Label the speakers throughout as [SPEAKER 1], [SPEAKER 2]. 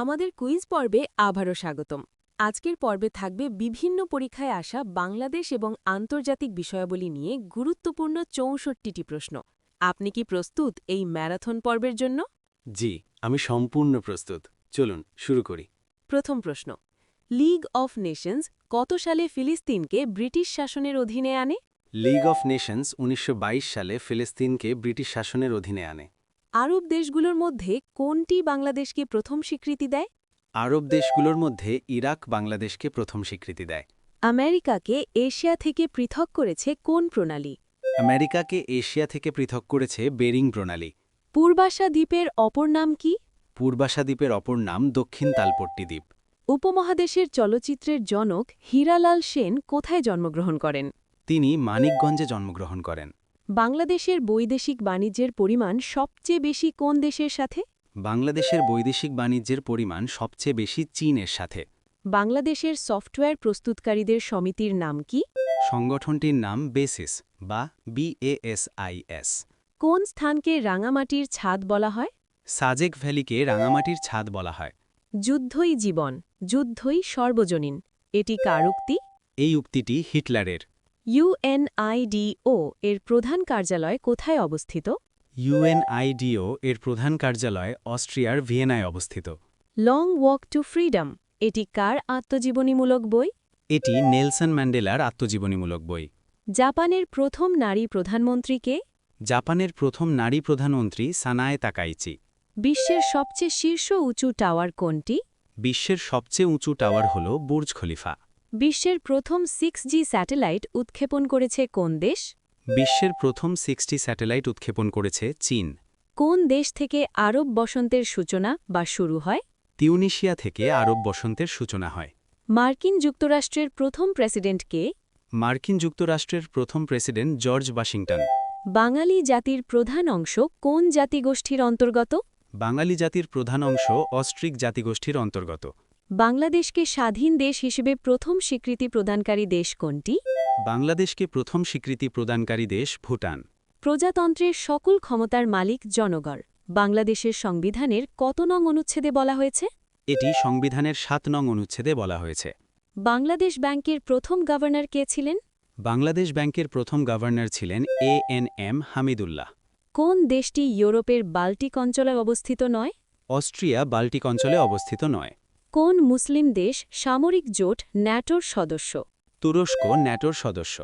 [SPEAKER 1] আমাদের কুইজ পর্বে আবারও স্বাগতম। আজকের পর্বে থাকবে বিভিন্ন পরীক্ষায় আসা বাংলাদেশ এবং আন্তর্জাতিক বিষয়াবলী নিয়ে গুরুত্বপূর্ণ চৌষট্টিটি প্রশ্ন। আপনি কি প্রস্তুত এই ম্যারাথন পর্বের জন্য?
[SPEAKER 2] জি আমি সম্পূর্ণ প্রস্তুত। চলুন শুরু করি।
[SPEAKER 1] প্রথম প্রশ্ন। লিগ অফ নেশনস কত সালে ফিলিস্তিনকে ব্রিটিশ শাসনের অধীনে আনে?
[SPEAKER 2] লিগ অফ নেশনস উনিশশো বাইশ সালে ফিলিস্তিনকে ব্রিটিশ শাসনের অধীনে আনে।
[SPEAKER 1] আরব দেশগুলোর মধ্যে কোনটি বাংলাদেশকে প্রথম স্বীকৃতি দেয়?
[SPEAKER 2] আরব দেশগুলোর মধ্যে ইরাক বাংলাদেশকে প্রথম স্বীকৃতি দেয়।
[SPEAKER 1] আমেরিকাকে এশিয়া থেকে পৃথক করেছে কোন প্রণালী?
[SPEAKER 2] আমেরিকাকে এশিয়া থেকে পৃথক করেছে বেরিং প্রণালী।
[SPEAKER 1] পূর্বাশা দ্বীপের অপর নাম কি?
[SPEAKER 2] পূর্বাশা দ্বীপের অপর নাম দক্ষিণ তালপট্টি দ্বীপ।
[SPEAKER 1] উপমহাদেশের চলচ্চিত্রের জনক হীরালাল সেন কোথায় জন্মগ্রহণ করেন?
[SPEAKER 2] তিনি মানিকগঞ্জে জন্মগ্রহণ করেন।
[SPEAKER 1] বাংলাদেশের বৈদেশিক বাণিজ্যের পরিমাণ সবচেয়ে বেশি কোন দেশের সাথে?
[SPEAKER 2] বাংলাদেশের বৈদেশিক বাণিজ্যের পরিমাণ সবচেয়ে বেশি চীনের সাথে।
[SPEAKER 1] বাংলাদেশের সফটওয়্যার প্রস্তুতকারীদের সমিতির নাম কি?
[SPEAKER 2] সংগঠনটির নাম বেসিস বা বিএএসআইএস।
[SPEAKER 1] কোন স্থানকে রাঙামাটির ছাদ বলা হয়?
[SPEAKER 2] সাজেক ভ্যালিকে রাঙামাটির ছাদ বলা হয়।
[SPEAKER 1] যুদ্ধই জীবন যুদ্ধই সর্বজনীন। এটি কার উক্তি?
[SPEAKER 2] এই উক্তিটি হিটলারের।
[SPEAKER 1] ইউএনআইডিও এর প্রধান কার্যালয় কোথায় অবস্থিত?
[SPEAKER 2] ইউএনআইডিও এর প্রধান কার্যালয় অস্ট্রিয়ার ভিয়েনায় অবস্থিত।
[SPEAKER 1] লং ওয়াক টু ফ্রিডম এটি কার আত্মজীবনীমূলক বই?
[SPEAKER 2] এটি নেলসন ম্যান্ডেলার আত্মজীবনীমূলক বই।
[SPEAKER 1] জাপানের প্রথম নারী প্রধানমন্ত্রীকে
[SPEAKER 2] জাপানের প্রথম নারী প্রধানমন্ত্রী সানায় তাকাইচি।
[SPEAKER 1] বিশ্বের সবচেয়ে শীর্ষ উঁচু টাওয়ার কোনটি?
[SPEAKER 2] বিশ্বের সবচেয়ে উঁচু টাওয়ার হল বুর্জ খলিফা।
[SPEAKER 1] বিশ্বের প্রথম সিক্স জি স্যাটেলাইট উৎক্ষেপণ করেছে কোন দেশ?
[SPEAKER 2] বিশ্বের প্রথম সিক্সটি স্যাটেলাইট উৎক্ষেপণ করেছে চীন।
[SPEAKER 1] কোন দেশ থেকে আরব বসন্তের সূচনা বা শুরু হয়?
[SPEAKER 2] তিউনিশিয়া থেকে আরব বসন্তের সূচনা হয়।
[SPEAKER 1] মার্কিন যুক্তরাষ্ট্রের প্রথম প্রেসিডেন্ট কে?
[SPEAKER 2] মার্কিন যুক্তরাষ্ট্রের প্রথম প্রেসিডেন্ট জর্জ ওয়াশিংটন।
[SPEAKER 1] বাঙালি জাতির প্রধান অংশ কোন জাতিগোষ্ঠীর অন্তর্গত?
[SPEAKER 2] বাঙালি জাতির প্রধান অংশ অস্ট্রিক জাতিগোষ্ঠীর অন্তর্গত।
[SPEAKER 1] বাংলাদেশকে স্বাধীন দেশ হিসেবে প্রথম স্বীকৃতি প্রদানকারী দেশ কোনটি?
[SPEAKER 2] বাংলাদেশকে প্রথম স্বীকৃতি প্রদানকারী দেশ ভুটান।
[SPEAKER 1] প্রজাতন্ত্রের সকল ক্ষমতার মালিক জনগণ। বাংলাদেশের সংবিধানের কত নং অনুচ্ছেদে বলা হয়েছে?
[SPEAKER 2] এটি সংবিধানের সাত নং অনুচ্ছেদে বলা হয়েছে।
[SPEAKER 1] বাংলাদেশ ব্যাংকের প্রথম গভর্নর কে ছিলেন?
[SPEAKER 2] বাংলাদেশ ব্যাংকের প্রথম গভর্নর ছিলেন এ এন এম হামিদুল্লাহ।
[SPEAKER 1] কোন দেশটি ইউরোপের বাল্টিক অঞ্চলে অবস্থিত নয়?
[SPEAKER 2] অস্ট্রিয়া বাল্টিক অঞ্চলে অবস্থিত নয়।
[SPEAKER 1] কোন মুসলিম দেশ সামরিক জোট ন্যাটোর সদস্য?
[SPEAKER 2] তুরস্ক ন্যাটোর সদস্য।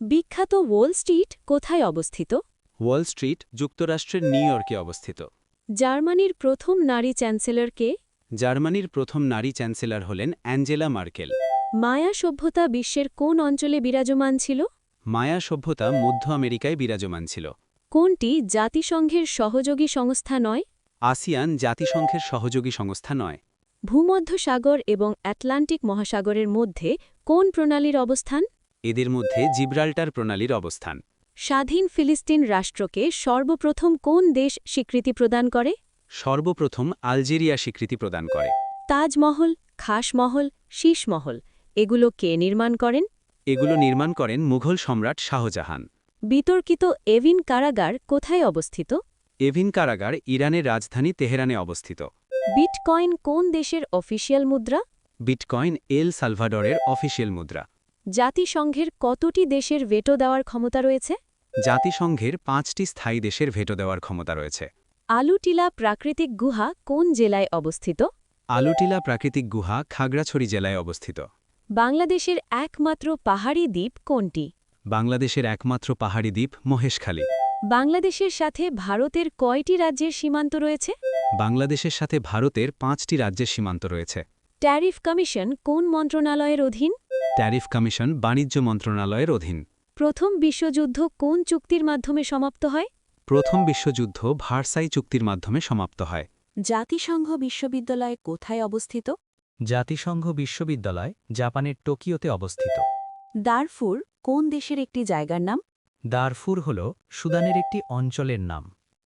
[SPEAKER 1] বিখ্যাত ওয়াল স্ট্রিট কোথায় অবস্থিত?
[SPEAKER 2] ওয়াল স্ট্রিট যুক্তরাষ্ট্রের নিউ ইয়র্কে অবস্থিত।
[SPEAKER 1] জার্মানির প্রথম নারী চ্যান্সেলর কে?
[SPEAKER 2] জার্মানির প্রথম নারী চ্যান্সেলর হলেন অ্যাঞ্জেলা মার্কেল।
[SPEAKER 1] মায়া সভ্যতা বিশ্বের কোন অঞ্চলে বিরাজমান ছিল?
[SPEAKER 2] মায়া সভ্যতা মধ্য আমেরিকায় বিরাজমান ছিল।
[SPEAKER 1] কোনটি জাতিসংঘের সহযোগী সংস্থা নয়?
[SPEAKER 2] আসিয়ান জাতিসংঘের সহযোগী সংস্থা নয়।
[SPEAKER 1] ভূমধ্যসাগর এবং অ্যাটলান্টিক মহাসাগরের মধ্যে কোন প্রণালীর অবস্থান?
[SPEAKER 2] এদের মধ্যে জিব্রাল্টার প্রণালীর অবস্থান।
[SPEAKER 1] স্বাধীন ফিলিস্তিন রাষ্ট্রকে সর্বপ্রথম কোন দেশ স্বীকৃতি প্রদান করে?
[SPEAKER 2] সর্বপ্রথম আলজেরিয়া স্বীকৃতি প্রদান করে।
[SPEAKER 1] তাজমহল খাসমহল শীষমহল এগুলো কে নির্মাণ করেন?
[SPEAKER 2] এগুলো নির্মাণ করেন মুঘল সম্রাট শাহজাহান।
[SPEAKER 1] বিতর্কিত এভিন কারাগার কোথায় অবস্থিত?
[SPEAKER 2] এভিন কারাগার ইরানের রাজধানী তেহরানে অবস্থিত।
[SPEAKER 1] বিটকয়েন কোন দেশের অফিসিয়াল মুদ্রা?
[SPEAKER 2] বিটকয়েন এল সালভাডরের অফিসিয়াল মুদ্রা।
[SPEAKER 1] জাতিসংঘের কতটি দেশের ভেটো দেওয়ার ক্ষমতা রয়েছে?
[SPEAKER 2] জাতিসংঘের পাঁচটি স্থায়ী দেশের ভেটো দেওয়ার ক্ষমতা রয়েছে।
[SPEAKER 1] আলুটিলা প্রাকৃতিক গুহা কোন জেলায় অবস্থিত?
[SPEAKER 2] আলুটিলা প্রাকৃতিক গুহা খাগড়াছড়ি জেলায় অবস্থিত।
[SPEAKER 1] বাংলাদেশের একমাত্র পাহাড়ি দ্বীপ কোনটি?
[SPEAKER 2] বাংলাদেশের একমাত্র পাহাড়ি দ্বীপ মহেশখালী।
[SPEAKER 1] বাংলাদেশের সাথে ভারতের কয়টি রাজ্যের সীমান্ত রয়েছে?
[SPEAKER 2] বাংলাদেশের সাথে ভারতের পাঁচটি রাজ্যের সীমান্ত রয়েছে।
[SPEAKER 1] ট্যারিফ কমিশন কোন মন্ত্রণালয়ের অধীন?
[SPEAKER 2] ট্যারিফ কমিশন বাণিজ্য মন্ত্রণালয়ের অধীন।
[SPEAKER 1] প্রথম বিশ্বযুদ্ধ কোন চুক্তির মাধ্যমে সমাপ্ত হয়?
[SPEAKER 2] প্রথম বিশ্বযুদ্ধ ভার্সাই চুক্তির মাধ্যমে সমাপ্ত হয়।
[SPEAKER 1] জাতিসংঘ বিশ্ববিদ্যালয় কোথায় অবস্থিত?
[SPEAKER 3] জাতিসংঘ বিশ্ববিদ্যালয় জাপানের টোকিওতে অবস্থিত।
[SPEAKER 1] দারফুর কোন দেশের একটি জায়গার নাম?
[SPEAKER 3] দারফুর হল সুদানের একটি অঞ্চলের নাম।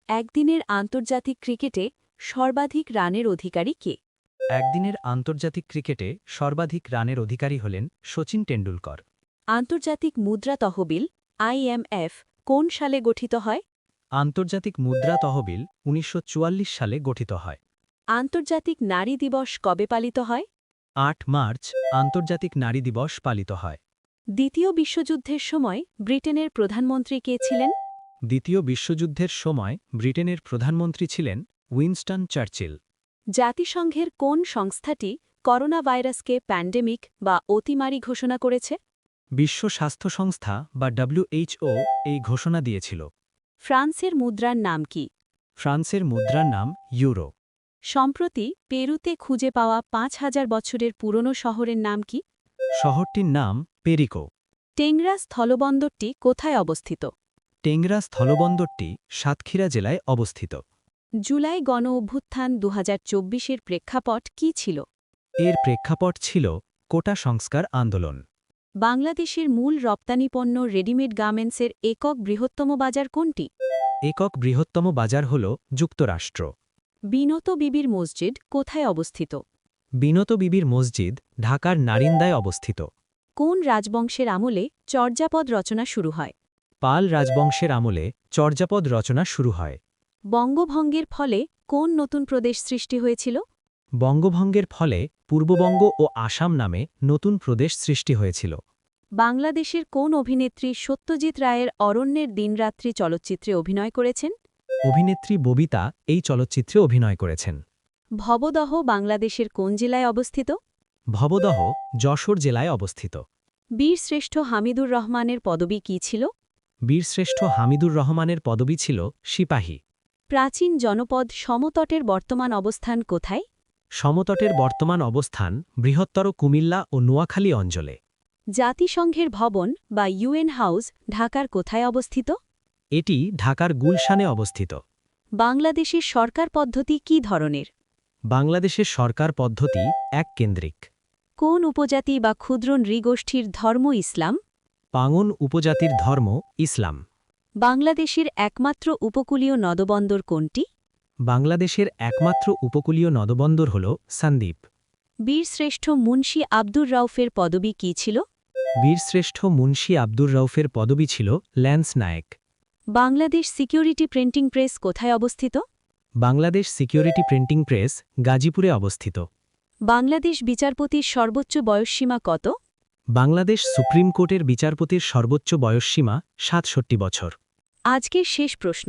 [SPEAKER 1] একদিনের আন্তর্জাতিক ক্রিকেটে সর্বাধিক রানের অধিকারী কে?
[SPEAKER 3] একদিনের আন্তর্জাতিক ক্রিকেটে সর্বাধিক রানের অধিকারী হলেন সচিন টেন্ডুলকর
[SPEAKER 1] আন্তর্জাতিক মুদ্রা তহবিল আইএমএফ কোন সালে গঠিত হয়?
[SPEAKER 3] আন্তর্জাতিক মুদ্রা তহবিল উনিশশো চুয়াল্লিশ সালে গঠিত হয়।
[SPEAKER 1] আন্তর্জাতিক নারী দিবস কবে পালিত হয়?
[SPEAKER 2] আট মার্চ আন্তর্জাতিক নারী দিবস পালিত হয়।
[SPEAKER 1] দ্বিতীয় বিশ্বযুদ্ধের সময় ব্রিটেনের প্রধানমন্ত্রী কে ছিলেন?
[SPEAKER 2] দ্বিতীয় বিশ্বযুদ্ধের সময় ব্রিটেনের প্রধানমন্ত্রী ছিলেন উইনস্টন চার্চিল।
[SPEAKER 1] জাতিসংঘের কোন সংস্থাটি করোনা ভাইরাসকে প্যান্ডেমিক বা অতিমারি ঘোষণা করেছে?
[SPEAKER 2] বিশ্ব স্বাস্থ্য সংস্থা বা ডব্লিউএইচও এই ঘোষণা দিয়েছিল।
[SPEAKER 1] ফ্রান্সের মুদ্রার নাম কি?
[SPEAKER 2] ফ্রান্সের মুদ্রার নাম ইউরো।
[SPEAKER 1] সম্প্রতি পেরুতে খুঁজে পাওয়া পাঁচ হাজার বছরের পুরনো শহরের নাম কি?
[SPEAKER 2] শহরটির নাম পেরিকো।
[SPEAKER 1] টেংরা স্থলবন্দরটি কোথায় অবস্থিত?
[SPEAKER 2] টেংরা স্থলবন্দরটি সাতক্ষীরা জেলায় অবস্থিত।
[SPEAKER 1] জুলাই গণ অভ্যুত্থান দু হাজার চব্বিশের প্রেক্ষাপট কি ছিল?
[SPEAKER 2] এর প্রেক্ষাপট ছিল কোটা সংস্কার আন্দোলন।
[SPEAKER 1] বাংলাদেশের মূল রপ্তানি পণ্য রেডিমেড গার্মেন্টসের একক বৃহত্তম বাজার কোনটি?
[SPEAKER 2] একক বৃহত্তম বাজার হল যুক্তরাষ্ট্র।
[SPEAKER 1] বিনত বিবির মসজিদ কোথায় অবস্থিত?
[SPEAKER 2] বিনত বিবির মসজিদ ঢাকার নারিন্দায় অবস্থিত।
[SPEAKER 1] কোন রাজবংশের আমলে চর্যাপদ রচনা শুরু হয়?
[SPEAKER 2] পাল রাজবংশের আমলে চর্যাপদ রচনা শুরু হয়।
[SPEAKER 1] বঙ্গভঙ্গের ফলে কোন নতুন প্রদেশ সৃষ্টি হয়েছিল?
[SPEAKER 2] বঙ্গভঙ্গের ফলে পূর্ববঙ্গ ও আসাম নামে নতুন প্রদেশ সৃষ্টি হয়েছিল।
[SPEAKER 1] বাংলাদেশের কোন অভিনেত্রী সত্যজিৎ রায়ের অরণ্যের দিনরাত্রি চলচ্চিত্রে অভিনয় করেছেন?
[SPEAKER 2] অভিনেত্রী ববিতা এই চলচ্চিত্রে অভিনয় করেছেন।
[SPEAKER 1] ভবদহ বাংলাদেশের কোন জেলায় অবস্থিত?
[SPEAKER 2] ভবদহ যশোর জেলায় অবস্থিত।
[SPEAKER 1] বীরশ্রেষ্ঠ হামিদুর রহমানের পদবি কী ছিল?
[SPEAKER 2] বীরশ্রেষ্ঠ হামিদুর রহমানের পদবি ছিল সিপাহী।
[SPEAKER 1] প্রাচীন জনপদ সমতটের বর্তমান অবস্থান কোথায়?
[SPEAKER 2] সমতটের বর্তমান অবস্থান বৃহত্তর কুমিল্লা ও নোয়াখালী অঞ্চলে।
[SPEAKER 1] জাতিসংঘের ভবন বা ইউএন হাউস ঢাকার কোথায় অবস্থিত?
[SPEAKER 2] এটি ঢাকার গুলশানে অবস্থিত।
[SPEAKER 1] বাংলাদেশের সরকার পদ্ধতি কী ধরনের?
[SPEAKER 2] বাংলাদেশের সরকার পদ্ধতি এক কেন্দ্রিক
[SPEAKER 1] কোন উপজাতি বা ক্ষুদ্র নৃগোষ্ঠীর ধর্ম ইসলাম?
[SPEAKER 2] পাঙন উপজাতির ধর্ম ইসলাম।
[SPEAKER 1] বাংলাদেশের একমাত্র উপকূলীয় নদবন্দর কোনটি?
[SPEAKER 2] বাংলাদেশের একমাত্র উপকূলীয় নদবন্দর হল সান্দীপ
[SPEAKER 1] বীরশ্রেষ্ঠ মুন্সি আব্দুর রাউফের পদবি কী ছিল?
[SPEAKER 2] বীরশ্রেষ্ঠ মুন্সি আব্দুর রউফের পদবি ছিল lance Naik.
[SPEAKER 1] Bangladesh security printing press কোথায় অবস্থিত?
[SPEAKER 2] বাংলাদেশ সিকিউরিটি প্রিন্টিং প্রেস গাজীপুরে অবস্থিত।
[SPEAKER 1] বাংলাদেশ বিচারপতির সর্বোচ্চ বয়সসীমা কত?
[SPEAKER 2] বাংলাদেশ সুপ্রিম কোর্টের বিচারপতির সর্বোচ্চ বয়সসীমা সাতষট্টি বছর।
[SPEAKER 1] আজকের শেষ প্রশ্ন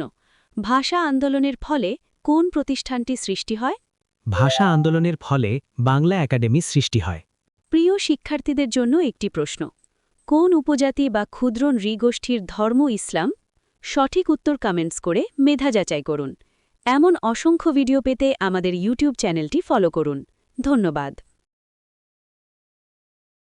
[SPEAKER 1] ভাষা আন্দোলনের ফলে কোন প্রতিষ্ঠানটি সৃষ্টি হয়?
[SPEAKER 2] ভাষা আন্দোলনের ফলে বাংলা একাডেমি সৃষ্টি হয়।
[SPEAKER 1] প্রিয় শিক্ষার্থীদের জন্য একটি প্রশ্ন কোন উপজাতি বা ক্ষুদ্র নৃগোষ্ঠীর ধর্ম ইসলাম? সঠিক উত্তর কমেন্টস করে মেধা যাচাই করুন। এমন অসংখ্য ভিডিও পেতে আমাদের ইউটিউব চ্যানেলটি ফলো করুন। ধন্যবাদ।